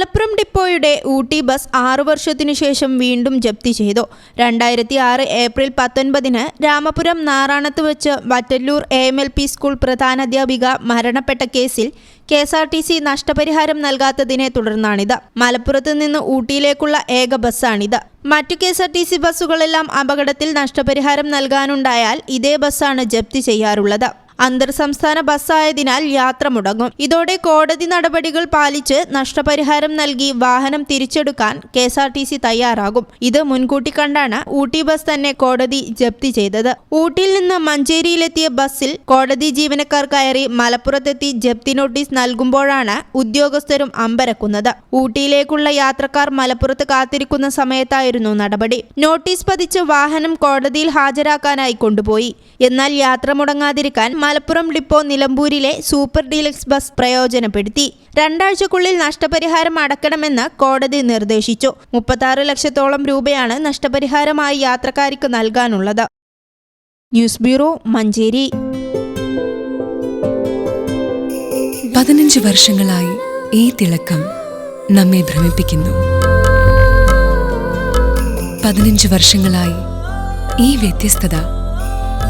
Malappuram ഡിപ്പോയുടെ Ooty bus ആറു വർഷത്തിനു ശേഷം വീണ്ടും ജപ്തി ചെയ്തു. രണ്ടായിരത്തി ആറ് ഏപ്രിൽ പത്തൊൻപതിന് രാമപുരം നാറാണത്ത് വെച്ച് Vattallur A M L P school പ്രധാനാധ്യാപിക മരണപ്പെട്ട കേസിൽ K S R T C നഷ്ടപരിഹാരം നൽകാത്തതിനെ തുടർന്നാണിത്. മലപ്പുറത്ത് നിന്ന് ഊട്ടിയിലേക്കുള്ള ഏക ബസ്സാണിത്. മറ്റു K S R T C ബസ്സുകളെല്ലാം അപകടത്തിൽ നഷ്ടപരിഹാരം നൽകാനുണ്ടായാൽ ഇതേ ബസ്സാണ് ജപ്തി ചെയ്യാറുള്ളത്. അന്തർ സംസ്ഥാന ബസ്സായതിനാൽ യാത്ര മുടങ്ങും. ഇതോടെ കോടതി നടപടികൾ പാലിച്ച് നഷ്ടപരിഹാരം നൽകി വാഹനം തിരിച്ചെടുക്കാൻ K S R T C തയ്യാറാകും. ഇത് മുൻകൂട്ടി കണ്ടാണ് ഊട്ടി ബസ് തന്നെ കോടതി ജപ്തി ചെയ്തത്. ഊട്ടിയിൽ നിന്ന് മഞ്ചേരിയിലെത്തിയ ബസ്സിൽ കോടതി ജീവനക്കാർ കയറി മലപ്പുറത്തെത്തി ജപ്തി നോട്ടീസ് നൽകുമ്പോഴാണ് ഉദ്യോഗസ്ഥരും അമ്പരക്കുന്നത്. ഊട്ടിയിലേക്കുള്ള യാത്രക്കാർ മലപ്പുറത്ത് കാത്തിരിക്കുന്ന സമയത്തായിരുന്നു നടപടി. നോട്ടീസ് പതിച്ച് വാഹനം കോടതിയിൽ ഹാജരാക്കാനായി കൊണ്ടുപോയി. എന്നാൽ യാത്ര മുടങ്ങാതിരിക്കാൻ മലപ്പുറം ഡിപ്പോ നിലമ്പൂരിലെ സൂപ്പർ ഡീലക്സ് ബസ് പ്രയോജനപ്പെടുത്തി. രണ്ടാഴ്ചക്കുള്ളിൽ നഷ്ടപരിഹാരം അടക്കണമെന്ന് കോടതി നിർദ്ദേശിച്ചു. മുപ്പത്താറ് ലക്ഷത്തോളം രൂപയാണ് നഷ്ടപരിഹാരമായി യാത്രക്കാർക്ക് നൽകാനുള്ളത്. News bureau Manjeri. പതിനഞ്ച് വർഷങ്ങളായി ഈ തിളക്കം നമ്മെ ഭ്രമിപ്പിക്കുന്നു. പതിനഞ്ച് വർഷങ്ങളായി ഈ വ്യത്യസ്തത